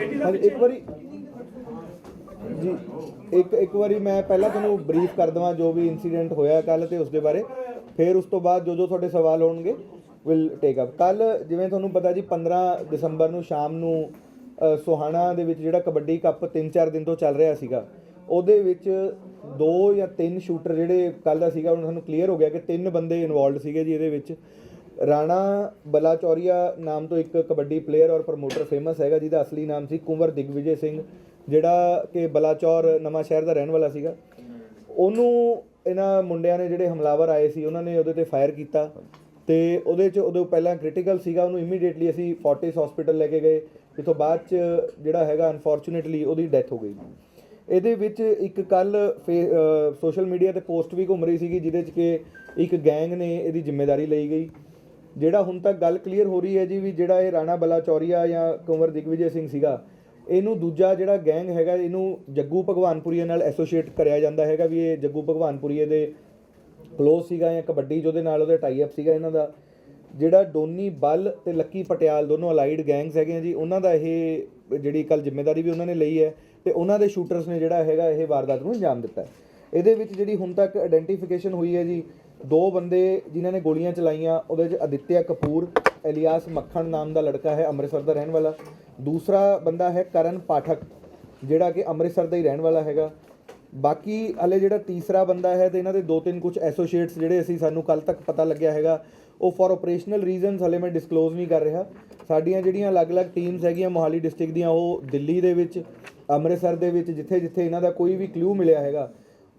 ਹਾਂਜੀ ਇੱਕ ਵਾਰੀ ਜੀ ਇੱਕ ਇੱਕ ਵਾਰੀ ਮੈਂ ਪਹਿਲਾਂ ਤੁਹਾਨੂੰ ਬਰੀਫ ਕਰ ਦਵਾਂ ਜੋ ਵੀ ਇਨਸੀਡੈਂਟ ਹੋਇਆ ਕੱਲ ਤੇ ਉਸ ਦੇ ਬਾਰੇ। ਫਿਰ ਉਸ ਤੋਂ ਬਾਅਦ ਜੋ ਜੋ ਤੁਹਾਡੇ ਸਵਾਲ ਹੋਣਗੇ ਵਿਲ ਟੇਕ ਅਪ ਕੱਲ ਜਿਵੇਂ ਤੁਹਾਨੂੰ ਪਤਾ ਜੀ 15 ਦਸੰਬਰ ਨੂੰ ਸ਼ਾਮ ਨੂੰ ਸੋਹਾਣਾ ਦੇ ਵਿੱਚ ਜਿਹੜਾ ਕਬੱਡੀ ਕੱਪ 3-4 ਦਿਨ ਤੋਂ ਚੱਲ ਰਿਹਾ ਸੀਗਾ ਉਹਦੇ ਵਿੱਚ ਦੋ ਜਾਂ ਤਿੰਨ ਸ਼ੂਟਰ ਜਿਹੜੇ ਕੱਲ ਦਾ ਸੀਗਾ ਉਹਨਾਂ ਨੂੰ ਕਲੀਅਰ ਹੋ ਗਿਆ ਕਿ ਤਿੰਨ ਬੰਦੇ ਇਨਵੋਲਡ ਸੀਗੇ ਜੀ ਇਹਦੇ ਵਿੱਚ। ਰਾਣਾ ਬਲਾਚੌਰੀਆ ਨਾਮ ਤੋਂ ਇੱਕ ਕਬੱਡੀ ਪਲੇਅਰ ਔਰ ਪ੍ਰਮੋਟਰ ਫੇਮਸ ਹੈਗਾ, ਜਿਹਦਾ ਅਸਲੀ ਨਾਮ ਸੀ ਕੁੰਵਰ ਦਿਗਵਿਜੇ ਸਿੰਘ, ਜਿਹੜਾ ਕਿ ਬਲਾਚੌਰ ਨਵਾਂ ਸ਼ਹਿਰ ਦਾ ਰਹਿਣ ਵਾਲਾ ਸੀਗਾ। ਉਹਨੂੰ ਇਹਨਾਂ ਮੁੰਡਿਆਂ ਨੇ ਜਿਹੜੇ ਹਮਲਾਵਰ ਆਏ ਸੀ, ਉਹਨਾਂ ਨੇ ਉਹਦੇ ਤੇ ਫਾਇਰ ਕੀਤਾ ਤੇ ਉਹਦੇ ਚ ਉਦੋਂ ਪਹਿਲਾਂ ਕ੍ਰਿਟੀਕਲ ਸੀਗਾ, ਉਹਨੂੰ ਇਮੀਡੀਏਟਲੀ ਅਸੀਂ ਫੋਰਟਿਸ ਹਸਪੀਟਲ ਲੈ ਕੇ ਗਏ, ਜਿੱਥੋਂ ਬਾਅਦ ਚ ਜਿਹੜਾ ਹੈਗਾ ਅਨਫੋਰਚੂਨੇਟਲੀ ਉਹਦੀ ਡੈਥ ਹੋ ਗਈ। ਇਹਦੇ ਵਿੱਚ ਇੱਕ ਕੱਲ ਸੋਸ਼ਲ ਮੀਡੀਆ ਤੇ ਪੋਸਟ ਵੀ ਘੁੰਮ ਰਹੀ ਸੀਗੀ, ਜਿਹਦੇ ਚ ਕਿ ਇੱਕ ਗੈਂਗ ਨੇ ਇਹਦੀ ਜ਼ਿੰਮੇਵਾਰੀ ਲਈ ਗਈ। ਜਿਹੜਾ ਹੁਣ ਤੱਕ ਗੱਲ ਕਲੀਅਰ ਹੋ ਰਹੀ ਹੈ ਜੀ ਵੀ ਜਿਹੜਾ ਇਹ ਰਾਣਾ ਬਲਾਚੌਰੀਆ ਜਾਂ ਕੁੰਵਰ ਦਿਗਵਿਜੇ ਸਿੰਘ ਸੀਗਾ, ਇਹਨੂੰ ਦੂਜਾ ਜਿਹੜਾ ਗੈਂਗ ਹੈਗਾ, ਇਹਨੂੰ ਜੱਗੂ ਭਗਵਾਨਪੁਰੀਏ ਨਾਲ ਐਸੋਸੀਏਟ ਕਰਿਆ ਜਾਂਦਾ ਹੈਗਾ ਵੀ ਇਹ ਜੱਗੂ ਭਗਵਾਨਪੁਰੀਏ ਦੇ ਕਲੋਜ਼ ਸੀਗਾ ਜਾਂ ਕਬੱਡੀ ਜਿਹਦੇ ਨਾਲ ਉਹਦੇ ਟਾਈ ਅਪ ਸੀਗਾ ਇਹਨਾਂ ਦਾ। ਜਿਹੜਾ ਡੋਨੀ ਬੱਲ ਤੇ ਲੱਕੀ ਪਟਿਆਲ ਦੋਨੋਂ ਅਲਾਈਡ ਗੈਂਗਸ ਹੈਗੇ ਆ ਜੀ, ਉਹਨਾਂ ਦਾ ਇਹ ਜਿਹੜੀ ਕੱਲ ਜ਼ਿੰਮੇਵਾਰੀ ਵੀ ਉਹਨਾਂ ਨੇ ਲਈ ਹੈ ਤੇ ਉਹਨਾਂ ਦੇ ਸ਼ੂਟਰਸ ਨੇ ਜਿਹੜਾ ਹੈਗਾ ਇਹ ਵਾਰਦਾਤ ਨੂੰ ਅੰਜਾਮ ਦਿੱਤਾ ਇਹਦੇ ਵਿੱਚ ਜਿਹੜੀ ਹੁਣ ਤੱਕ ਆਇਡੈਂਟੀਫਿਕੇਸ਼ਨ ਹੋਈ ਹੈ ਜੀ ਦੋ ਬੰਦੇ ਜਿਨ੍ਹਾਂ ਨੇ ਗੋਲੀਆਂ ਚਲਾਈਆਂ, ਉਹਦੇ ਵਿੱਚ ਅਦਿੱਤਿਆ ਕਪੂਰ, ਐਲੀਆਸ ਮੱਖਣ ਨਾਮ ਦਾ ਲੜਕਾ ਹੈ, ਅੰਮ੍ਰਿਤਸਰ ਦਾ ਰਹਿਣ ਵਾਲਾ। ਦੂਸਰਾ ਬੰਦਾ ਹੈ ਕਰਨ ਪਾਠਕ, ਜਿਹੜਾ ਕਿ ਅੰਮ੍ਰਿਤਸਰ ਦਾ ਹੀ ਰਹਿਣ ਵਾਲਾ ਹੈਗਾ। ਬਾਕੀ ਹਲੇ ਜਿਹੜਾ ਤੀਸਰਾ ਬੰਦਾ ਹੈ ਤੇ ਇਹਨਾਂ ਦੇ ਦੋ ਤਿੰਨ ਕੁਝ ਐਸੋਸੀਏਟਸ ਜਿਹੜੇ ਅਸੀਂ ਸਾਨੂੰ ਕੱਲ ਤੱਕ ਪਤਾ ਲੱਗਿਆ ਹੈਗਾ, ਉਹ ਫॉर ਆਪਰੇਸ਼ਨਲ ਰੀਜ਼ਨਸ ਹਲੇ ਮੈਂ ਡਿਸਕਲੋਜ਼ ਨਹੀਂ ਕਰ ਰਿਹਾ। ਸਾਡੀਆਂ ਜਿਹੜੀਆਂ ਅਲੱਗ-ਅਲੱਗ ਟੀਮਸ ਹੈਗੀਆਂ ਮੋਹਾਲੀ ਡਿਸਟ੍ਰਿਕਟ ਦੀਆਂ, ਉਹ ਦਿੱਲੀ ਦੇ ਵਿੱਚ, ਅੰਮ੍ਰਿਤਸਰ ਦੇ ਵਿੱਚ, ਜਿੱਥੇ-ਜਿੱਥੇ ਇਹਨਾਂ ਦਾ ਕੋਈ ਵੀ ਕਲੂ ਮਿਲਿਆ ਹੈਗਾ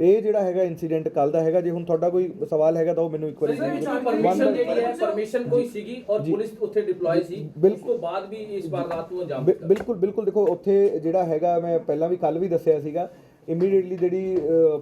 ਇਹ ਜਿਹੜਾ ਹੈਗਾ ਇਨਸੀਡੈਂਟ ਕੱਲ ਦਾ ਹੈਗਾ ਜੇ ਹੁਣ ਤੁਹਾਡਾ ਕੋਈ ਸਵਾਲ ਹੈਗਾ ਤਾਂ ਉਹ ਮੈਨੂੰ ਇੱਕ ਵਾਰੀ ਪਰਮਿਸ਼ਨ ਜਿਹੜੀ ਹੈ ਪਰਮਿਸ਼ਨ ਕੋਈ ਸੀਗੀ ਔਰ। ਪੁਲਿਸ ਉੱਥੇ ਡਿਪਲੋਏ ਸੀ? ਉਸ। ਤੋਂ ਬਾਅਦ ਵੀ ਇਸ ਵਾਰਦਾਤ ਨੂੰ ਅੰਜਾਮ ਬਿਲਕੁਲ ਬਿਲਕੁਲ। ਦੇਖੋ ਉੱਥੇ ਜਿਹੜਾ ਹੈਗਾ ਮੈਂ ਪਹਿਲਾਂ ਵੀ ਕੱਲ ਵੀ ਦੱਸਿਆ ਸੀਗਾ ਇਮੀਡੀਏਟਲੀ ਜਿਹੜੀ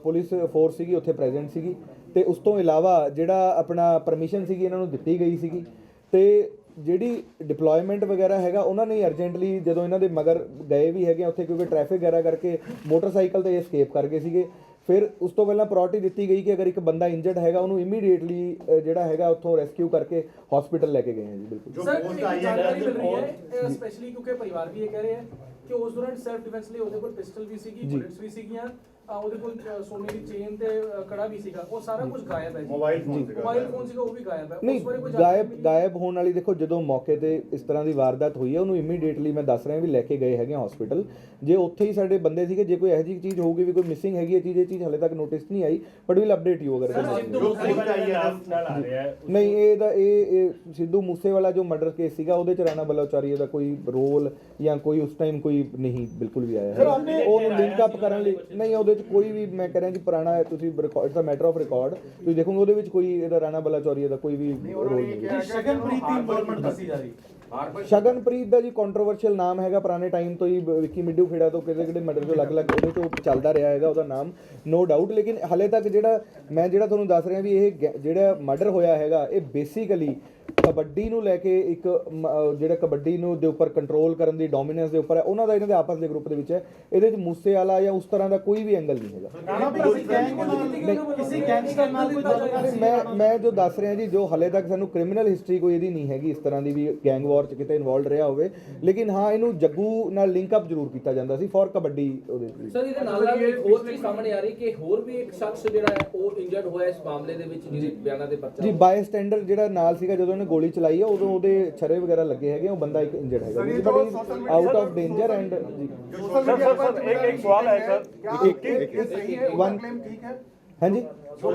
ਪੁਲਿਸ ਫੋਰਸ ਸੀਗੀ ਉੱਥੇ ਪ੍ਰੈਜ਼ੈਂਟ ਸੀਗੀ। ਤੇ ਉਸ ਤੋਂ ਇਲਾਵਾ ਜਿਹੜਾ ਆਪਣਾ ਪਰਮਿਸ਼ਨ ਸੀਗੀ ਇਹਨਾਂ ਨੂੰ ਦਿੱਤੀ ਗਈ ਸੀਗੀ। ਤੇ ਜਿਹੜੀ ਡਿਪਲੋਇਮੈਂਟ ਵਗੈਰਾ ਹੈਗਾ ਉਹਨਾਂ ਨੇ ਅਰਜੈਂਟਲੀ ਜਦੋਂ ਇਹਨਾਂ ਦੇ ਮਗਰ ਗਏ ਵੀ ਹੈਗੇ ਉੱਥੇ ਕਿਉਂਕਿ ਟ੍ਰੈਫਿਕ ਵਗੈਰਾ ਕਰਕੇ ਮੋਟਰਸਾਈਕਲ ਤੇ ਐਸਕੇਪ ਕਰ ਗਏ ਸੀਗੇ। ਫਿਰ ਉਸ ਤੋਂ ਪਹਿਲਾਂ ਪ੍ਰਾਇੋਰਟੀ ਦਿੱਤੀ ਗਈ ਕਿ ਅਗਰ ਇੱਕ ਬੰਦਾ ਇੰਜਰਡ ਹੈਗਾ ਉਹਨੂੰ ਇਮੀਡੀਏਟਲੀ ਜਿਹੜਾ ਹੈਗਾ ਉੱਥੋਂ ਰੈਸਕਿਊ ਕਰਕੇ ਹਸਪੀਟਲ ਲੈ ਕੇ ਗਏ ਆ ਜੀ ਬਿਲਕੁਲ ਸਰ ਇੱਕ ਜਾਣਕਾਰੀ ਮਿਲ ਰਹੀ ਹੈ ਸਪੈਸ਼ਲੀ ਕਿਉਂਕਿ ਪਰਿਵਾਰ ਵੀ ਇਹ ਕਹਿ ਰਹੇ ਹੈ ਕਿ ਉਸ ਦੌਰਾਨ ਸੈਲਫ ਡਿਫੈਂਸ ਲਈ ਉਹਦੇ ਕੋਲ ਪਿਸਟਲ ਵੀ ਸੀਗੀ। ਬੁllets ਵੀ ਸੀਗੀਆਂ ਅ, ਉਹਦੇ ਕੋਲ ਅ, ਸੋਨੇ ਦੀ ਚੇਨ ਤੇ ਅ, ਕੜਾ ਵੀ ਸੀਗਾ ਉਹ ਸਾਰਾ ਕੁਝ ਗਾਇਬ ਹੈ ਜੀ। ਮੋਬਾਈਲ ਫੋਨ ਸੀਗਾ ਮੋਬਾਈਲ ਫੋਨ ਸੀਗਾ ਉਹ ਵੀ ਗਾਇਬ ਹੈ। ਨਹੀਂ ਉਸ ਬਾਰੇ ਕੋਈ ਜਾਣਕਾਰੀ ਗਾਇਬ ਮਿਲੀ? ਗਾਇਬ ਹੋਣ ਵਾਲੀ ਦੇਖੋ ਜਦੋਂ ਮੌਕੇ ਤੇ ਇਸ ਤਰ੍ਹਾਂ ਦੀ ਵਾਰਦਾਤ ਹੋਈ ਹੈ ਉਹਨੂੰ ਇਮੀਡੀਏਟਲੀ ਮੈਂ ਦੱਸ ਰਿਹਾ ਵੀ ਲੈ ਕੇ ਗਏ ਹੈਗੇ ਹਸਪੀਟਲ ਜੇ ਉੱਥੇ ਹੀ ਸਾਡੇ ਬੰਦੇ ਸੀਗੇ ਜੇ ਕੋਈ ਇਹੋ ਜਿਹੀ ਚੀਜ਼ ਹੋਊਗੀ ਵੀ ਕੋਈ ਮਿਸਿੰਗ ਹੈਗੀ ਹੈ ਚੀਜ਼ ਇਹ ਚੀਜ਼ ਹਲੇ ਤੱਕ ਨੋਟਿਸ ਨਹੀਂ ਆਈ ਬਟ ਵਿਲ ਅਪਡੇਟ ਯੂ ਅਗਰ Sir, ਕੋਈ ਸਿੱਧੂ ਜੋ ਖਬਰ ਆਈ ਹੈ ਨਾਲ ਆ ਰਿਹਾ ਹੈ ਨਹੀਂ ਇਹ ਦਾ ਇਹ ਇਹ ਸਿੱਧੂ ਮੂਸੇ ਵਾਲਾ ਜੋ ਮਰਡਰ ਕੇਸ ਸੀਗਾ ਉਹਦੇ ਚ ਰਾਣਾ ਬਲੋਚਾਰੀ ਦਾ ਕੋਈ ਰੋਲ ਜਾਂ ਕੋਈ ਉਸ ਟਾਈਮ ਕੋਈ ਨਹੀਂ ਬਿਲਕੁਲ ਵੀ ਆਇਆ ਹੈ। ਆਪਨੇ ਉਹਨੂੰ ਲਿੰਕ ਅਪ ਕਰਨ ਲਈ ਨਹੀਂ ਉਹਦੇ ਚ ਕੋਈ ਵੀ ਮੈਂ ਕਹਿ ਰਿਹਾ ਕਿ ਪੁਰਾਣਾ ਹੈ, ਤੁਸੀਂ it's a matter of record ਤੁਸੀਂ ਦੇਖੋਗੇ ਉਹਦੇ ਵਿੱਚ ਕੋਈ ਇਹਦਾ ਰਾਣਾ ਬਲੋਚਾਰੀ ਦਾ ਕੋਈ ਵੀ ਰੋਲ ਨਹੀਂ ਹੈ। ਸ਼ਗਨਪ੍ਰੀਤ ਦੀ ਇਨਵੋਲਵਮੈਂਟ ਦੱਸੀ ਜਾ ਰਹੀ। ਸ਼ਗਨਪ੍ਰੀਤ ਦਾ ਜੀ ਕੰਟਰੋਵਰਸ਼ੀਅਲ ਨਾਮ ਹੈਗਾ ਪੁਰਾਣੇ ਟਾਈਮ ਤੋਂ ਹੀ ਵਿੱਕੀ ਮਿੱਡੂ ਖੇੜਾ ਤੋਂ ਕਿਹੜੇ ਕਿਹੜੇ ਮਰਡਰ ਤੋਂ ਅਲੱਗ-ਅਲੱਗ ਉਹਦੇ ਤੋਂ ਚੱਲਦਾ ਰਿਹਾ ਹੈਗਾ ਉਹਦਾ ਨਾਮ ਨੋ ਡਾਊਟ ਲੇਕਿਨ ਹਲੇ ਤੱਕ ਜਿਹੜਾ ਮੈਂ ਜਿਹੜਾ ਤੁਹਾਨੂੰ ਦੱਸ ਰਿਹਾ ਵੀ ਇਹ ਜਿਹੜਾ ਮਰਡਰ ਹੋਇਆ ਹੈਗਾ ਇਹ ਬੇਸਿਕਲੀ ਕਬੱਡੀ ਨੂੰ ਲੈ ਕੇ ਇੱਕ ਜਿਹੜਾ ਕਬੱਡੀ ਨੂੰ ਦੇ ਉੱਪਰ ਕੰਟਰੋਲ ਕਰਨ ਦੀ ਡੋਮੀਨੈਂਸ ਦੇ ਉੱਪਰ ਹੈ ਉਹਨਾਂ ਦਾ ਇਹਨਾਂ ਦੇ ਆਪਸ ਦੇ ਗਰੁੱਪ ਦੇ ਵਿੱਚ ਹੈ। ਇਹਦੇ ਵਿੱਚ ਮੂਸੇ ਵਾਲਾ ਜਾਂ ਉਸ ਤਰ੍ਹਾਂ ਦਾ ਕੋਈ ਵੀ ਐਂਗਲ ਨਹੀਂ ਹੈਗਾ। ਮੈਂ ਮੈਂ ਜੋ ਦੱਸ ਰਿਹਾ ਜੀ ਜੋ ਹਲੇ ਤੱਕ ਸਾਨੂੰ ਕ੍ਰਿਮੀਨਲ ਹਿਸਟਰੀ ਕੋਈ ਇਹਦੀ ਨਹੀਂ ਹੈਗੀ ਇਸ ਤਰ੍ਹਾਂ ਦੀ ਵੀ ਗੈਂਗ ਵਾਰ ਚ ਕਿਤੇ ਇਨਵੋਲਡ ਰਿਹਾ ਹੋਵੇ। ਲੇਕਿਨ ਹਾਂ ਇਹਨੂੰ ਜੱਗੂ ਨਾਲ ਲਿੰਕ ਅਪ ਜ਼ਰੂਰ ਕੀਤਾ ਜਾਂਦਾ ਸੀ ਫॉर ਕਬੱਡੀ ਉਹਦੇ ਸਰ ਇਹਦੇ ਨਾਲ ਨਾਲ ਇੱਕ ਹੋਰ ਚੀਜ਼ ਸਾਹਮਣੇ ਆ ਰਹੀ ਕਿ ਹੋਰ ਵੀ ਇੱਕ ਸ਼ਖਸ ਜਿਹੜਾ ਹੈ ਉਹ ਇੰਜਰਡ ਹੋਇਆ ਇਸ ਮਾਮਲੇ ਦੇ ਵਿੱਚ ਜਿਹਦੇ ਬਿਆਨਾਂ ਦੇ ਪਰਚਾ ਜੀ ਬਾਈ ਸਟੈਂਡਰ ਜਿਹੜਾ ਨਾਲ ਸੀਗਾ ਜਦੋਂ ਉਹਨੇ ਗੋਲੀ ਚਲਾਈ ਹੈ ਉਦੋਂ ਉਹਦੇ ਛਰੇ ਵਗੈਰਾ ਲੱਗੇ ਹੈਗੇ ਉਹ ਬੰਦਾ ਇੱਕ ਇੰਜਰਡ ਹੈਗਾ। ਜੀ but out of danger and ਜੀ। ਸਰ ਸਰ ਸਰ ਇੱਕ ਇੱਕ ਸਵਾਲ ਹੈ ਸਰ। ਇੱਕ ਇੱਕ ਵਨ ਠੀਕ ਹੈ? ਹਾਂਜੀ। ਜੋ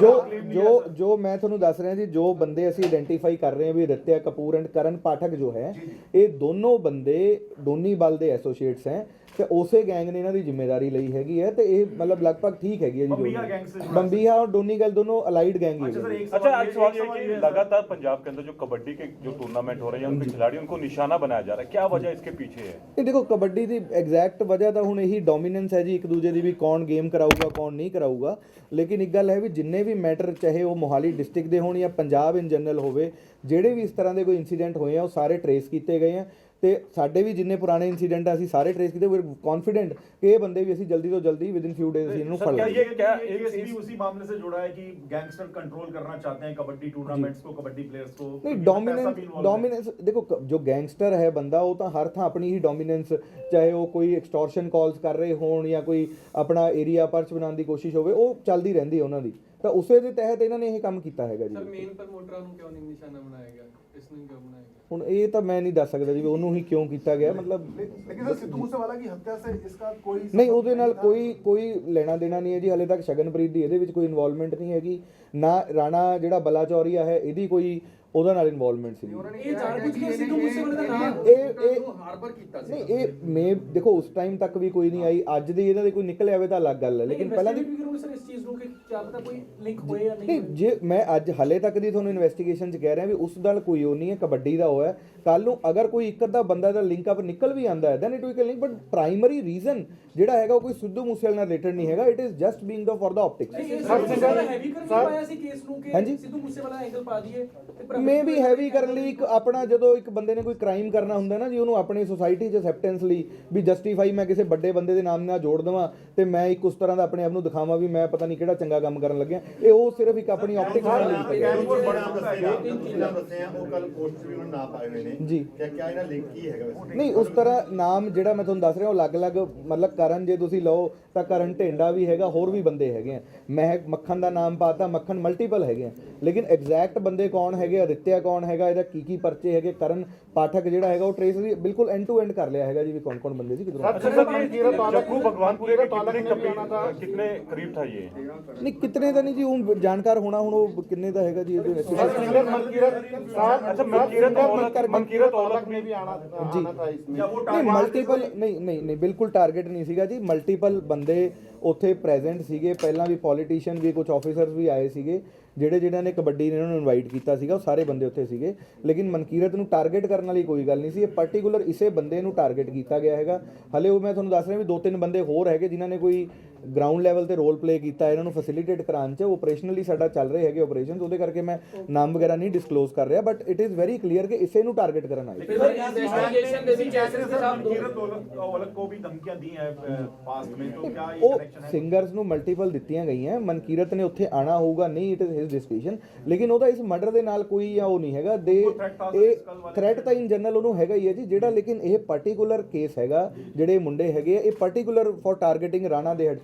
ਜੋ ਜੋ ਜੋ ਮੈਂ ਤੁਹਾਨੂੰ ਦੱਸ ਰਿਹਾ ਜੀ ਜੋ ਬੰਦੇ ਅਸੀਂ ਆਇਡੈਂਟੀਫਾਈ ਕਰ ਰਹੇ ਹਾਂ ਵੀ ਰਿਤਿਆ ਕਪੂਰ ਐਂਡ ਕਰਨ ਪਾਠਕ ਜੋ ਹੈ ਇਹ ਦੋਨੋਂ ਬੰਦੇ ਡੋਨੀ ਬਲ ਦੇ ਐਸੋਸੀਏਟਸ ਹੈ। ਤੇ ਉਸੇ ਗੈਂਗ ਨੇ ਇਹਨਾਂ ਦੀ ਜ਼ਿੰਮੇਵਾਰੀ ਲਈ ਹੈਗੀ ਹੈ ਤੇ ਇਹ ਮਤਲਬ ਲਗਭਗ ਠੀਕ ਹੈਗੀ ਹੈ ਜੀ ਬੰਬੀਹਾ ਜੋ gang से जुड़ा ਬੰਬੀਹਾ और डोनी गल दोनों अलाइड गैंग ही अच्छा सर है एक अच्छा एक सवाल ये है कि लगातार पंजाब के अंदर जो कबड्डी के जो टूर्नामेंट हो रहे हैं उनके खिलाड़ी उनको निशाना बनाया जा रहा है क्या वजह इसके पीछे है ਇਹ ਦੇਖੋ ਕਬੱਡੀ ਦੀ ਐਗਜ਼ੈਕਟ ਵਜ੍ਹਾ ਤਾਂ ਹੁਣ ਇਹੀ ਡੋਮੀਨੈਂਸ ਹੈ ਜੀ ਇੱਕ ਦੂਜੇ ਦੀ ਵੀ ਕੌਣ ਗੇਮ ਕਰਾਊਗਾ ਕੌਣ ਨਹੀਂ ਕਰਾਊਗਾ ਲੇਕਿਨ ਇੱਕ ਗੱਲ ਹੈ ਵੀ ਜਿੰਨੇ ਵੀ ਮੈਟਰ ਚਾਹੇ ਉਹ ਮੋਹਾਲੀ ਡਿਸਟ੍ਰਿਕਟ ਦੇ ਹੋਣ ਜਾਂ ਪੰਜਾਬ ਇਨ ਜਨਰਲ ਹੋਵੇ ਜਿਹੜੇ ਵੀ ਇਸ ਤਰ੍ਹਾਂ ਦੇ ਕੋਈ ਇਨਸੀਡੈਂਟ ਹੋਏ ਆ ਉਹ ਸਾਰੇ ਟਰੇਸ ਕੀਤੇ ਗਏ ਆ ਤੇ ਸਾਡੇ ਵੀ ਜਿੰਨੇ ਪੁਰਾਣੇ ਇਨਸੀਡੈਂਟ ਆ ਅਸੀਂ ਸਾਰੇ ਟਰੇਸ ਕੀਤੇ ਵੀ ਕੌਨਫੀਡੈਂਟ ਕਿ ਇਹ ਬੰਦੇ ਵੀ ਅਸੀਂ ਜਲਦੀ ਤੋਂ जल्दी विद इन फ्यू डेज ਅਸੀਂ ਇਹਨੂੰ सर, ਫੜ क्या ਲਾਂਗੇ ये क्या एक एक इस- उसी मामले से जुड़ा है कि गैंगस्टर कंट्रोल करना चाहते हैं कबड्डी टूर्नामेंट्स को कबड्डी प्लेयर्स को ਨਹੀਂ क्योंकि पैसा भी ਡੋਮੀਨੈਂਸ involved है। ਡੋਮੀਨੈਂਸ ਦੇਖੋ ਕ- ਜੋ ਗੈਂਗਸਟਰ ਹੈ ਬੰਦਾ ਉਹ ਤਾਂ ਹਰ ਥਾਂ ਆਪਣੀ ਹੀ ਡੋਮੀਨੈਂਸ ਚਾਹੇ ਉਹ ਕੋਈ ਐਕਸਟੋਰਸ਼ਨ ਕਾਲਸ ਕਰ ਰਹੇ ਹੋਣ ਜਾਂ ਕੋਈ ਆਪਣਾ ਏਰੀਆ ਪਰਚ ਬਣਾਉਣ ਦੀ ਕੋਸ਼ਿਸ਼ ਹੋਵੇ ਉਹ ਚੱਲਦੀ ਰਹਿੰਦੀ ਹੈ ਉਹਨਾਂ ਦੀ ਤਾਂ ਉਸੇ ਦੇ ਤਹਿਤ ਇਹਨਾਂ ਨੇ ਇਹ ਕੰਮ ਕੀਤਾ ਹੈਗਾ ਸਰ ਜੀ ਮੇਨ ਪ੍ਰਮੋਟਰਾਂ ਨੂੰ ਕਿਉਂ ਨਹੀਂ ਨਿਸ਼ਾਨਾ ਬਣਾਇਆ ਗਿਆ ਇਸ ਨੂੰ ਕਿਉਂ ਬਣਾਇਆ ਗਿਆ ਹੁਣ ਇਹ ਤਾਂ ਮੈਂ ਨਹੀਂ ਦੱਸ ਸਕਦਾ ਜੀ ਵੀ ਉਹਨੂੰ ਹੀ ਕਿਉਂ ਕੀਤਾ ਗਿਆ ਮਤਲਬ लेकिन सर सिद्धू मूसेवाला की हत्या से इसका कोई ਨਹੀਂ ਉਹਦੇ ਨਾਲ ਕੋਈ ਕੋਈ ਲੈਣਾ ਦੇਣਾ ਨਹੀਂ ਹੈ ਜੀ ਹਲੇ ਤੱਕ ਸ਼ਗਨਪ੍ਰੀਤ ਦੀ ਇਹਦੇ ਵਿੱਚ ਕੋਈ ਇਨਵੋਲਵਮੈਂਟ ਨਹੀਂ ਹੈਗੀ ਨਾ ਰਾਣਾ ਜਿਹੜਾ ਬਲਾਚੌਰੀਆ ਹੈ ਇਹਦੀ ਕੋਈ ਉਹਦਾ ਨਾਲ ਇਨਵੋਲਵਮੈਂਟ ਸੀ। ਇਹ ਜਾਣ ਬੁੱਝ ਕੇ ਸਿੱਧੂ ਮੂਸੇਵਾਲੇ ਦਾ ਨਾਮ ਇਹ ਇਹ ਹਾਰਬਰ ਕੀਤਾ ਸੀ ਨਹੀਂ ਇਹ ਮੇ ਦੇਖੋ ਉਸ ਟਾਈਮ ਤੱਕ ਵੀ ਕੋਈ ਨਹੀਂ ਆਈ। ਅੱਜ ਦੀ ਇਹਨਾਂ ਦੇ ਕੋਈ ਨਿਕਲ ਆਵੇ ਤਾਂ ਅਲੱਗ ਗੱਲ ਹੈ। ਲੇਕਿਨ ਪਹਿਲਾਂ ਦੀ ਵੀ ਕਰੋਗੇ ਸਰ ਇਸ ਚੀਜ਼ ਨੂੰ ਕਿ ਕੀ ਪਤਾ ਕੋਈ ਲਿੰਕ ਹੋਏ ਜਾਂ ਨਹੀਂ ਨਹੀਂ ਜੇ ਮੈਂ ਅੱਜ ਹਲੇ ਤੱਕ ਦੀ ਤੁਹਾਨੂੰ ਇਨਵੈਸਟੀਗੇਸ਼ਨ 'ਚ ਕਹਿ ਰਿਹਾ ਵੀ ਉਸ ਨਾਲ ਕੋਈ ਉਹ ਨਹੀਂ ਹੈ ਕਬੱਡੀ ਦਾ ਹੋਇਆ ਕੱਲ ਨੂੰ ਅਗਰ ਕੋਈ ਇੱਕ ਅੱਧਾ ਬੰਦਾ ਦਾ ਲਿੰਕ ਅਪ ਨਿਕਲ ਵੀ ਆਂਦਾ ਹੈ then it will link but primary reason ਜਿਹੜਾ ਹੈਗਾ ਕੋਈ ਸਿੱਧੂ ਮੂਸੇਵਾਲ ਨਾਲ ਰਿਲੇਟਡ ਨਹੀਂ ਹੈਗਾ it is just being the for the optics sir heavy ਕਰਨ ਪਾਇਆ ਸੀ ਕੇਸ ਨੂੰ ਕਿ ਸਿੱਧੂ ਮੂਸੇਵਾਲ ਐਂਗਲ ਪਾ ਦਈਏ ਮੇ ਵੀ ਹੈਵੀ ਕਰਨ ਲਈ ਇੱਕ ਆਪਣਾ ਜਦੋਂ ਇੱਕ ਬੰਦੇ ਨੇ ਕੋਈ ਕ੍ਰਾਈਮ ਕਰਨਾ ਹੁੰਦਾ ਨਾ ਜੀ ਉਹਨੂੰ ਆਪਣੀ ਸੋਸਾਇਟੀ 'ਚ ਐਕਸੈਪਟੈਂਸ ਲਈ ਵੀ ਜਸਟੀਫਾਈ ਮੈਂ ਕਿਸੇ ਵੱਡੇ ਬੰਦੇ ਦੇ ਨਾਮ ਨਾਲ ਜੋੜ ਦਵਾਂ ਤੇ ਮੈਂ ਇੱਕ ਉਸ ਤਰ੍ਹਾਂ ਦਾ ਆਪਣੇ ਆਪ ਨੂੰ ਦਿਖਾਵਾਂ ਵੀ ਮੈਂ ਪਤਾ ਨਹੀਂ ਕਿਹੜਾ ਚੰਗਾ ਕੰਮ ਕਰਨ ਲੱਗਿਆ। ਇਹ ਉਹ ਸਿਰਫ ਇੱਕ ਆਪਣੀ ਆਪਟਿਕਸ ਨਾਲ ਲਿੰਕ ਹੈ। ਨਹੀਂ ਉਸ ਤਰ੍ਹਾਂ ਨਾਮ ਜਿਹੜਾ ਮੈਂ ਤੁਹਾਨੂੰ ਦੱਸ ਰਿਹਾ ਉਹ ਅਲੱਗ-ਅਲੱਗ ਮਤਲਬ ਕਰਨ ਜੇ ਤੁਸੀਂ ਲਓ ਤਾਂ ਕਰਨ ਢੇਂਡਾ ਵੀ ਹੈਗਾ ਹੋਰ ਵੀ ਬੰਦੇ ਹੈਗੇ ਆ ਮੈਂ ਮੱਖਣ ਦਾ ਨਾਮ ਪਾਤਾ ਮੱਖਣ ਮਲਟੀਪਲ ਹੈਗੇ ਆ ਲੇਕਿਨ ਐਗਜ਼ੈਕਟ ਬੰਦੇ ਕੌਣ ਹੈਗੇ ਅਦਿੱਤਿਆ ਕੌਣ ਹੈਗਾ ਇਹਦਾ ਕੀ ਕੀ ਪਰਚੇ ਹੈਗੇ ਕਰਨ ਪਾਠਕ ਜਿਹੜਾ ਹੈਗਾ ਉਹ ਟ੍ਰੇਸ ਵੀ ਬਿਲਕੁਲ ਐਂਡ ਟੂ ਐਂਡ ਕਰ ਲਿਆ ਹੈਗਾ ਜੀ ਵੀ ਕੌਣ ਕੌਣ ਬੰਦੇ ਸੀ ਕਿਧਰੋਂ अच्छा सर ये जक्कू भगवानपुरे के कितने करीब कितने करीब था ये ਨਹੀਂ ਕਿਤਨੇ ਦਾ ਨਹੀਂ ਜੀ ਉਹ ਜਾਣਕਾਰ ਹੋਣਾ ਹੁਣ ਉਹ ਕਿੰਨੇ ਦਾ ਹੈਗਾ ਜੀ ਇਹਦੇ ਵਿੱਚ अच्छा मनकीरत औलख मनकीरत औलख में भी आना जी। आना था इसमें ਜਾਂ ਉਹ ਨਹੀਂ ਮਲਟੀਪਲ ਨਹੀਂ ਨਹੀਂ ਨਹੀਂ ਬਿਲਕੁਲ ਟਾਰਗੇਟ ਨਹੀਂ ਸੀਗਾ ਜੀ ਮਲਟੀਪਲ ਬੰਦੇ ਉੱਥੇ ਪ੍ਰੈਜ਼ੈਂਟ ਸੀਗੇ। ਪਹਿਲਾਂ ਵੀ ਪੋਲੀਟੀਸ਼ੀਅਨ ਵੀ ਕੁਝ ਆਫੀਸਰਸ ਵੀ ਆਏ ਸੀਗੇ, ਜਿਹੜੇ ਜਿਹੜਾ ਨੇ ਕਬੱਡੀ ਨੇ ਇਹਨਾਂ ਨੂੰ ਇਨਵਾਈਟ ਕੀਤਾ ਸੀਗਾ, ਉਹ ਸਾਰੇ ਬੰਦੇ ਉੱਥੇ ਸੀਗੇ। ਲੇਕਿਨ ਮਨਕੀਰਤ ਨੂੰ ਟਾਰਗੇਟ ਕਰਨ ਵਾਲੀ ਕੋਈ ਗੱਲ ਨਹੀਂ ਸੀ। ਇਹ ਪਾਰਟਿਕੂਲਰ ਇਸੇ ਬੰਦੇ ਨੂੰ ਟਾਰਗੇਟ ਕੀਤਾ ਗਿਆ ਹੈਗਾ। ਹਲੇ ਉਹ ਮੈਂ ਤੁਹਾਨੂੰ ਦੱਸ ਰਿਹਾ ਵੀ ਦੋ ਤਿੰਨ ਬੰਦੇ ਹੋਰ ਹੈਗੇ, ਜਿਨ੍ਹਾਂ ਨੇ ਕੋਈ ਗਰਾਊਂਡ ਲੈਵਲ ਤੇ ਰੋਲ ਪਲੇ ਕੀਤਾ ਇਹਨਾਂ ਨੂੰ ਫੈਸਿਲਿਟੇਟ ਕਰਾਉਣ ਚ ਆਪਰੇਸ਼ਨਲੀ ਸਾਡਾ ਚੱਲ ਰਹੇ ਹੈਗੇ ਆਪਰੇਸ਼ਨਸ ਉਹਦੇ ਕਰਕੇ ਮੈਂ ਨਾਮ ਵਗੈਰਾ ਨਹੀਂ ਡਿਸਕਲੋਜ਼ ਕਰ ਰਿਹਾ but it is very clear ਕਿ ਇਸੇ ਨੂੰ ਟਾਰਗੇਟ ਕਰਨ ਆਈ ਉਹ ਸਿੰਗਰਸ ਨੂੰ ਮਲਟੀਪਲ ਦਿੱਤੀਆਂ ਗਈਆਂ ਮਨਕੀਰਤ ਨੇ ਉੱਥੇ ਆਣਾ ਹੋਊਗਾ ਨਹੀਂ ਇਟ ਇਜ਼ ਹਿਸ ਡਿਸਕ੍ਰਿਸ਼ਨ ਲੇਕਿਨ ਉਹਦਾ ਇਸ ਮਰਡਰ ਦੇ ਨਾਲ ਕੋਈ ਜਾਂ ਉਹ ਨਹੀਂ ਹੈਗਾ ਦੇ ਇਹ ਥ੍ਰੈਟ ਤਾਂ ਇਨ ਜਨਰਲ ਉਹਨੂੰ ਹੈਗਾ ਹੀ ਹੈ ਜੀ ਜਿਹੜਾ ਲੇਕਿਨ ਇਹ ਪਾਰਟਿਕੂਲਰ ਕੇਸ ਹੈਗਾ ਜਿਹੜੇ ਮੁੰਡੇ ਹੈਗੇ ਆ, ਇਹ ਪਾਰਟਿਕੂਲਰ ਫॉर ਟਾਰਗੇਟਿੰਗ ਰਾਣਾ ਦੇ ਹੈਡ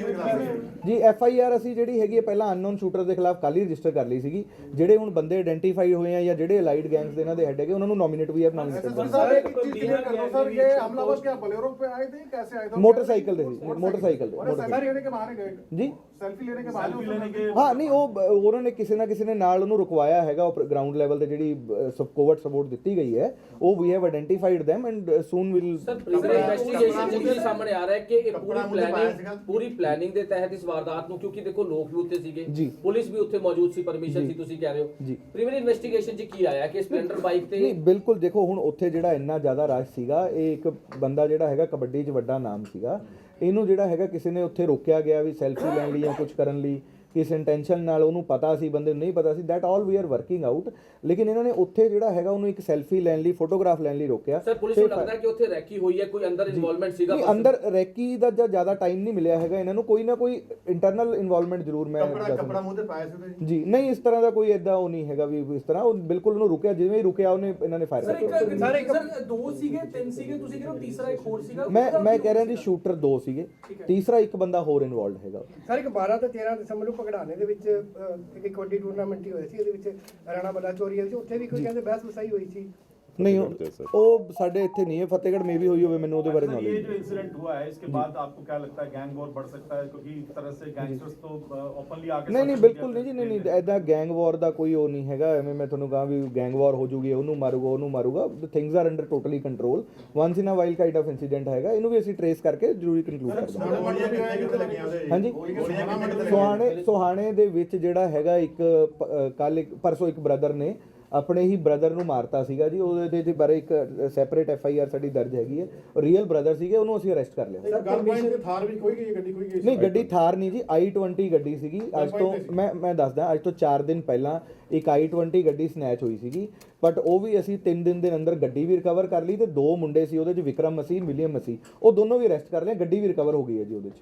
हुई है एफआईआर किसके खिलाफ हुई है ਜੀ ਐਫ ਆਈ ਆਰ ਅਸੀਂ ਜਿਹੜੀ ਹੈਗੀ ਹੈ ਪਹਿਲਾਂ ਅਨਨੋਨ ਸ਼ੂਟਰ ਦੇ ਖਿਲਾਫ ਕੱਲ ਹੀ ਰਜਿਸਟਰ ਕਰ ਲਈ ਸੀਗੀ ਜਿਹੜੇ ਹੁਣ ਬੰਦੇ ਆਇਡੈਂਟੀਫਾਈ ਹੋਏ ਆ ਜਾਂ ਜਿਹੜੇ ਅਲਾਈਡ ਗੈਂਗਸ ਦੇ ਇਹਨਾਂ ਦੇ ਹੈਡ ਹੈਗੇ ਉਹਨਾਂ ਨੂੰ ਨੋਮੀਨੇਟ ਵੀ ਹੈ ਨੋਮੀਨੇਟ सर एक चीज क्लियर कर दो सर ये हमलावर क्या बोलेरो पे आए थे कैसे आए थे ਮੋਟਰਸਾਈਕਲ ਦੇ ਸੀ ਮੋਟਰਸਾਈਕਲ ਦੇ और motorcycle। सेल्फी लेने के बहाने गए ਜੀ सेल्फी लेने के बहाने सेल्फी लेने के ਹਾਂ ਨਹੀਂ ਉਹ ਬ- ਉਹਨਾਂ ਨੇ ਕਿਸੇ ਨਾ ਕਿਸੇ ਨੇ ਨਾਲ ਉਹਨੂੰ ਰੁਕਵਾਇਆ ਹੈਗਾ ਉਹ ਗਰਾਊਂਡ ਲੈਵਲ ਤੇ ਜਿਹੜੀ ਸਬ ਕੋਵਰਟ ਸਪੋਰਟ ਦਿੱਤੀ ਗਈ ਹੈ ਉਹ ਵੀ have identified them and soon will sir previous investigation ਚ ਕੀ ਸਾਹਮਣੇ ਆ ਰਿਹਾ ਹੈ ਕਿ ਇਹ ਪੂਰੀ ਕੱਪੜਾ ਮੂੰਹ ਤੇ ਪਾਇਆ ਸੀਗਾ। ਪਲੈਨਿੰਗ ਪੂਰੀ ਪਲੈਨਿੰਗ ਦੇ ਤਹਿਤ ਇਸ ਵਾਰਦਾਤ ਨੂੰ ਕਿਉਂਕਿ ਦੇਖੋ ਲੋਕ ਵੀ ਉੱਥੇ ਸੀਗੇ। ਪੁਲਿਸ ਵੀ ਉੱਥੇ ਮੌਜੂਦ ਸੀ ਪਰਮਿਸ਼ਨ। ਸੀ ਤੁਸੀਂ ਕਹਿ ਰਹੇ ਹੋ ਜੀ। ਪ੍ਰੀਵੀਅਸ ਇਨਵੈਸਟੀਗੇਸ਼ਨ ਚ ਕੀ ਆਇਆ ਕਿ ਸਪਲੈਂਡਰ ਬਾਈਕ ਤੇ ਨਹੀਂ ਬਿਲਕੁਲ ਦੇਖੋ ਹੁਣ ਉੱਥੇ ਜਿਹੜਾ ਇੰਨਾ ਜ਼ਿਆਦਾ ਰਸ਼ ਸੀਗਾ ਇਹ ਇੱਕ ਬੰਦਾ ਜਿਹੜਾ ਹੈਗਾ ਕਬੱਡੀ 'ਚ ਵੱਡਾ ਨਾਮ ਸੀਗਾ ਇਹਨੂੰ ਜਿਹੜਾ ਹੈਗਾ ਕਿਸੇ ਨੇ ਉੱਥੇ ਰੋਕਿਆ ਗਿਆ ਵੀ ਸੈਲਫੀ ਲੈਣ ਲਈ ਜਾਂ ਕੁਝ ਕਰਨ ਲਈ ਕਿਸ ਇੰਟੈਂਸ਼ਨ ਨਾਲ ਉਹਨੂੰ ਪਤਾ ਸੀ ਬੰਦੇ ਨੂੰ ਨਹੀਂ ਪਤਾ ਸੀ that all we are working out ਲੇਕਿਨ ਇਹਨਾਂ ਨੇ ਉੱਥੇ ਜਿਹੜਾ ਹੈਗਾ ਉਹਨੂੰ ਇੱਕ ਸੈਲਫੀ ਲੈਣ ਲਈ ਫੋਟੋਗ੍ਰਾਫ ਲੈਣ ਲਈ ਰੋਕਿਆ। ਸਰ ਪੁਲਿਸ ਨੂੰ ਲੱਗਦਾ ਕਿ ਉੱਥੇ ਰੈਕੀ ਹੋਈ ਹੈ ਕੋਈ ਅੰਦਰ ਇਨਵੋਲਵਮੈਂਟ ਸੀਗਾ ਨਹੀਂ ਅੰਦਰ ਰੈਕੀ ਦਾ ਜ਼ਿਆਦਾ ਟਾਈਮ ਨਹੀਂ ਮਿਲਿਆ ਹੈਗਾ ਇਹਨਾਂ ਨੂੰ ਕੋਈ ਨਾ ਕੋਈ ਇੰਟਰਨਲ ਇਨਵੋਲਵਮੈਂਟ ਜ਼ਰੂਰ ਮੈਂ ਕਪੜਾ ਕਪੜਾ ਮੂੰਹ ਤੇ ਪਾਇਆ ਸੀ ਜੀ ਨਹੀਂ ਇਸ ਤਰ੍ਹਾਂ ਦਾ ਕੋਈ ਐਦਾਂ ਉਹ ਨਹੀਂ ਹੈਗਾ ਵੀ ਇਸ ਤਰ੍ਹਾਂ ਉਹ ਬਿਲਕੁਲ ਉਹਨੂੰ ਰੁਕਿਆ ਜਿਵੇਂ ਹੀ ਰੁਕਿਆ ਉਹਨੇ ਇਹਨਾਂ ਨੇ ਫਾਇਰ ਕਰ ਸਾਰੇ ਸਰ ਦੋ ਸੀਗੇ ਤਿੰਨ ਸੀਗੇ ਤੁਸੀਂ ਕਿਹੜਾ ਤੀਸਰਾ ਇੱਕ ਹੋਰ ਸੀਗਾ ਮੈਂ ਮੈਂ ਕਹਿ ਰਿਹਾ ਜੀ ਸ਼ੂਟਰ ਦੋ ਸੀਗੇ। ਤੀਸਰਾ ਇੱਕ ਬੰਦਾ ਹੋਰ ਇਨਵੋਲਡ ਹੈਗਾ। ਸਰ ਇੱਕ 12 ਤੇ 13 ਦਸੰਬਰ ਨੂੰ ਪਗੜਾਣੇ ਦੇ ਵਿੱਚ ਅਹ, ਇੱਕ ਕਬੱਡੀ ਟੂਰਨਾਮੈਂਟ ਹੀ ਹੋਇਆ ਸੀ ਇਹਦੇ ਵਿੱਚ ਰਾਣਾ ਬਲਾਚੌਰੀਆ ਸੀ ਉੱਥੇ ਵੀ ਕੋਈ ਕਹਿੰਦੇ ਬਹਿਸ ਵਸਾਈ ਹੋਈ ਸੀ। ਨਹੀਂ फतेहगढ़ थे सर ਉਹ ਉਹ ਸਾਡੇ ਇੱਥੇ ਨਹੀਂ ਹੈ ਫਤਿਹਗੜ੍ਹ ਮੇ ਵੀ ਹੋਈ ਹੋਵੇ ਮੈਨੂੰ ਉਹਦੇ ਬਾਰੇ सर, ये ਨੌਲੇਜ जो इंसिडेंट हुआ है इसके बाद आपको क्या लगता है गैंग वॉर बढ़ सकता है क्योंकि इस तरह से गैंगस्टर्स तो ओपनली आके ਨਹੀਂ ਨਹੀਂ social ਬਿਲਕੁਲ media ਨਹੀਂ ਜੀ पे ਨਹੀਂ ਨਹੀਂ खेल रहे हैं। ਐਦਾਂ ਗੈਂਗ ਵਾਰ ਦਾ ਕੋਈ ਉਹ ਨਹੀਂ ਹੈਗਾ ਐਵੇਂ ਮੈਂ ਤੁਹਾਨੂੰ ਕਹਾਂ ਵੀ ਗੈਂਗ ਵਾਰ ਹੋ ਜੂਗੀ ਉਹਨੂੰ ਮਾਰੂਗਾ ਉਹਨੂੰ ਮਾਰੂਗਾ things are under totally control once in a while kind of incident ਹੈਗਾ ਇਹਨੂੰ ਵੀ ਅਸੀਂ ਟਰੇਸ ਕਰਕੇ ਜ਼ਰੂਰੀ ਕੰਕਲੂਡ ਕਰ ਦਾਂਗੇ ਗੋਲੀਆਂ ਕਿੱਥੇ ਕਿੱਥੇ ਲੱਗੀਆਂ ਉਹਦੇ ਹਾਂਜੀ ਗੋਲੀਆਂ ਕਿੱਥੇ ਕਿੱਥੇ ਸੁਹਾਣੇ ਸੁਹਾਣੇ ਦੇ ਵਿੱਚ ਜਿਹੜਾ ਹੈਗਾ ਇੱਕ ਕੱਲ ਇੱਕ ਪਰਸੋਂ ਇੱਕ ਬ੍ਰਦਰ ਨੇ ਆਪਣੇ ਹੀ ਬ੍ਰਦਰ ਨੂੰ ਮਾਰਤਾ ਸੀਗਾ ਜੀ ਉਹਦੇ ਦੇ ਬਾਰੇ ਇੱਕ ਸੈਪਰੇਟ ਐਫ ਆਈ ਆਰ ਸਾਡੀ ਦਰਜ ਹੈਗੀ ਹੈ। ਰੀਅਲ ਬ੍ਰਦਰ ਸੀਗੇ ਉਹਨੂੰ ਅਸੀਂ ਅਰੈਸਟ ਕਰ ਲਿਆ। ਗਨ ਪੁਆਇੰਟ ਤੇ ਥਾਰ ਵੀ ਖੋਈ ਗਈ ਗੱਡੀ ਖੋਈ ਗਈ। ਨਹੀਂ ਗੱਡੀ ਥਾਰ ਨਹੀਂ ਜੀ i20 ਗੱਡੀ ਸੀਗੀ। ਅੱਜ ਤੋਂ ਮੈਂ ਮੈਂ ਦੱਸਦਾ ਅੱਜ ਤੋਂ 4 ਦਿਨ ਪਹਿਲਾਂ ਇੱਕ i20 ਗੱਡੀ ਸਨੈਚ ਹੋਈ ਸੀਗੀ। ਬਟ ਉਹ ਵੀ ਅਸੀਂ ਤਿੰਨ ਦਿਨ ਦੇ ਅੰਦਰ ਗੱਡੀ ਵੀ ਰਿਕਵਰ ਕਰ ਲਈ ਤੇ ਦੋ ਮੁੰਡੇ ਸੀ ਉਹਦੇ ਚ ਵਿਕਰਮ ਮਸੀਹ ਵਿਲੀਅਮ ਮਸੀਹ। ਉਹ ਦੋਨੋਂ ਵੀ ਅਰੈਸਟ ਕਰ ਲਿਆ ਗੱਡੀ ਵੀ ਰਿਕਵਰ ਹੋ ਗਈ ਹੈ ਜੀ ਉਹਦੇ ਚ।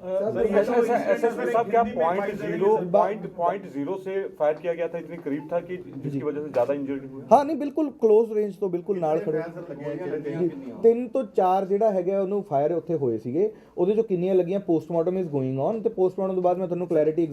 ਐसएसपी साहब क्या point zero point point zero से फायर किया गया था इतने करीब था कि जिसकी वजह से ज्यादा इंजर्ड हुए हाँ नहीं बिल्कुल क्लोज रेंज तो बिल्कुल ਨਾਲ ਖੜੇ ਤਿੰਨ ਤੋਂ ਚਾਰ ਜਿਹੜਾ ਹੈਗਾ ਉਹਨੂੰ ਫਾਇਰ ਉੱਥੇ ਹੋਏ ਸੀਗੇ। ਉਹਦੇ ਚੋਂ ਕਿੰਨੀਆਂ ਲੱਗੀਆਂ? ਪੋਸਟਮਾਰਟਮ ਇਜ਼ ਗੋਇੰਗ ਔਨ ਤੇ ਪੋਸਟਮਾਰਟਮ ਤੋਂ ਬਾਅਦ ਮੈਂ ਤੁਹਾਨੂੰ ਕਲੈਰਿਟੀ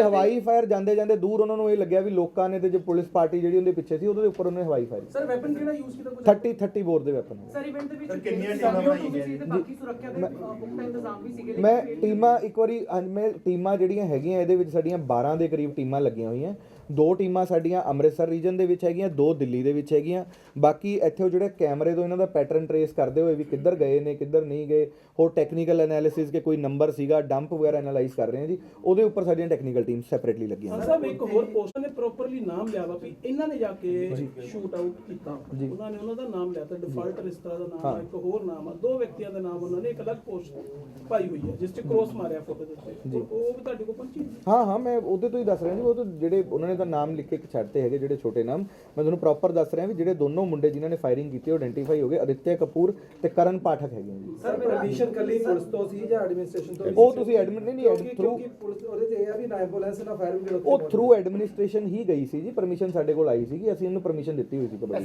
ਹਵਾਈ ਫਾਇਰ ਜਾਂਦੇ ਜਾਂਦੇ? ਦੂਰ ਉਹਨਾਂ ਨੂੰ ਇਹ ਲੱਗਿਆ ਵੀ ਲੋਕਾਂ ਨੇ ਤੇ ਪੁਲਿਸ ਪਾਰਟੀ ਜਿਹੜੀ ਉਹਦੇ ਪਿੱਛੇ ਸੀ ਉਹਦੇ ਉੱਪਰ ਉਹਨੇ ਹਵਾਈ ਫਾਇਰ ਸਰ ਵੈਪਨ ਕਿਹੜਾ ਯੂਜ਼ ਕੀਤਾ ਕੁਝ 30 30 ਬੋਰ ਦੇ ਵੈਪਨ ਸਰ ਇਵੈਂਟ ਦੇ ਵਿੱਚ ਕਿੰਨੀਆਂ ਟੀਮਾਂ ਬਣਾਈਆਂ ਗਈਆਂ ਤੇ ਬਾਕੀ ਸੁਰੱਖਿਆ ਦੇ ਪੁਖਤਾ ਇੰਤਜ਼ਾਮ ਵੀ ਸੀਗੇ ਮੈਂ ਟੀਮਾਂ ਇੱਕ ਵਾਰੀ ਮੈਂ ਟੀਮਾਂ ਜਿਹੜੀਆਂ ਹੈਗੀਆਂ ਇਹਦੇ ਵਿੱਚ ਸਾਡੀਆਂ 12 ਦੇ ਕਰੀਬ ਟੀਮਾਂ ਲੱਗੀਆਂ ਹੋਈਆਂ। ਦੋ ਟੀਮਾਂ ਸਾਡੀਆਂ ਅੰਮ੍ਰਿਤਸਰ ਰੀਜਨ ਦੇ ਵਿੱਚ ਹੈਗੀਆਂ ਦੋ ਦਿੱਲੀ ਦੇ ਵਿੱਚ ਹੈਗੀਆਂ। ਬਾਕੀ ਇੱਥੇ ਉਹ ਜਿਹੜੇ ਕੈਮਰੇ ਤੋਂ ਇਹਨਾਂ ਦਾ ਪੈਟਰਨ ਟਰੇਸ ਕਰਦੇ ਹੋਏ ਵੀ ਕਿੱਧਰ ਗਏ ਨੇ ਕਿੱਧਰ ਨਹੀਂ ਗਏ ਹੋਰ ਟੈਕਨੀਕਲ ਐਨਾਲਿਸਿਸ ਕੇ ਕੋਈ ਨੰਬਰ ਸੀਗਾ ਡੰਪ ਵਗੈਰਾ ਐਨਾਲਾਈਜ਼ ਕਰ ਰਹੇ ਹਾਂ ਜੀ ਉਹਦੇ ਉੱਪਰ ਸਾਡੀਆਂ ਟੈਕਨੀਕਲ ਟੀਮ ਸੈਪਰੇਟਲੀ ਲੱਗੀਆਂ ਹੋਈਆਂ। ਸਾਹਿਬ ਇੱਕ ਹੋਰ ਪੋਸਟਰ ਨੇ ਪ੍ਰੋਪਰਲੀ ਨਾਮ ਲਿਆ ਵਾ ਵੀ ਇਹਨਾਂ ਨੇ ਜਾ ਕੇ ਸ਼ੂਟ ਆਊਟ ਕੀਤਾ। ਉਹਨਾਂ ਨੇ ਉਹਨਾਂ ਦਾ ਨਾਮ ਲਿਆ ਤਾਂ ਡਿਫਾਲਟ ਰਿਸ਼ਤਾ ਦਾ ਨਾਮ ਹਾਂ। ਇੱਕ ਹੋਰ ਨਾਮ ਆ। ਦੋ ਵਿਅਕਤੀਆਂ ਦੇ ਨਾਮ ਉਹਨਾਂ ਨੇ ਇੱਕ ਅਲੱਗ ਪੋਸਟ ਪਾਈ ਹੋਈ ਹੈ ਜਿਸ 'ਚ ਕ੍ਰੋਸ ਮਾਰਿਆ ਫੋਟੋ ਦੇ ਉੱਤੇ। ਉਹ ਉਹ ਵੀ ਤੁਹਾਡੇ ਕੋਲ ਪਹੁੰਚੀ ਹਾਂ ਹਾਂ ਮੈਂ ਉਹਦੇ ਤੋਂ ਹੀ ਦੱਸ ਰਿਹਾ ਜੀ ਉਹ ਤਾਂ ਜਿਹੜੇ ਉਹਨਾਂ ਨੇ ਤਾਂ ਨਾਮ ਲਿਖ ਕੇ ਛੱਡਤੇ ਹੈਗੇ ਜਿਹੜੇ ਛੋਟੇ ਨਾਮ। ਮੈਂ ਤੁਹਾਨੂੰ ਪ੍ਰੋਪਰ ਦੱਸ ਰਿਹਾ ਵੀ ਜਿਹੜੇ ਦੋਨੋਂ ਮੁੰਡੇ ਜਿਨ੍ਹਾਂ ਨੇ ਫਾਇਰਿੰਗ ਕੀਤੀ ਉਹ ਆਇਡੈਂਟੀਫਾਈ ਹੋ ਗਏ। ਅਦਿੱਤਿਆ ਕਪੂਰ ਤੇ ਕਰਨ ਪਾਠਕ ਹੈਗੇ ਜੀ। ਸਰ ਪਰਮਿਸ਼ਨ ਕੱਲੀ ਪੁਲਿਸ ਤੋਂ ਸੀ ਜਾਂ ਐਡਮਿਨਿਸਟ੍ਰੇਸ਼ਨ ਤੋਂ ਉਹ ਤੁਸੀਂ ਐਡਮਿਨ ਨਹੀਂ ਨਹੀਂ ਥਰੂ ਕਿਉਂਕਿ ਪੁਲਿਸ ਉਹਦੇ ਇਹ ਆ ਵੀ ਨਾ ਐਂਬੂਲੈਂਸ ਨਾ ਫਾਇਰ ਬ੍ਰਿਗੇਡ ਉਹ ਥਰੂ ਐਡਮਿਨਿਸਟ੍ਰੇਸ਼ਨ ਹੀ ਗਈ ਸੀ ਜੀ। ਪਰਮਿਸ਼ਨ ਸਾਡੇ ਕੋਲ ਆਈ ਸੀਗੀ। ਅਸੀਂ ਇਹਨੂੰ ਪਰਮਿਸ਼ਨ ਦਿੱਤੀ ਹੋਈ ਸੀ ਕਬੱਡੀ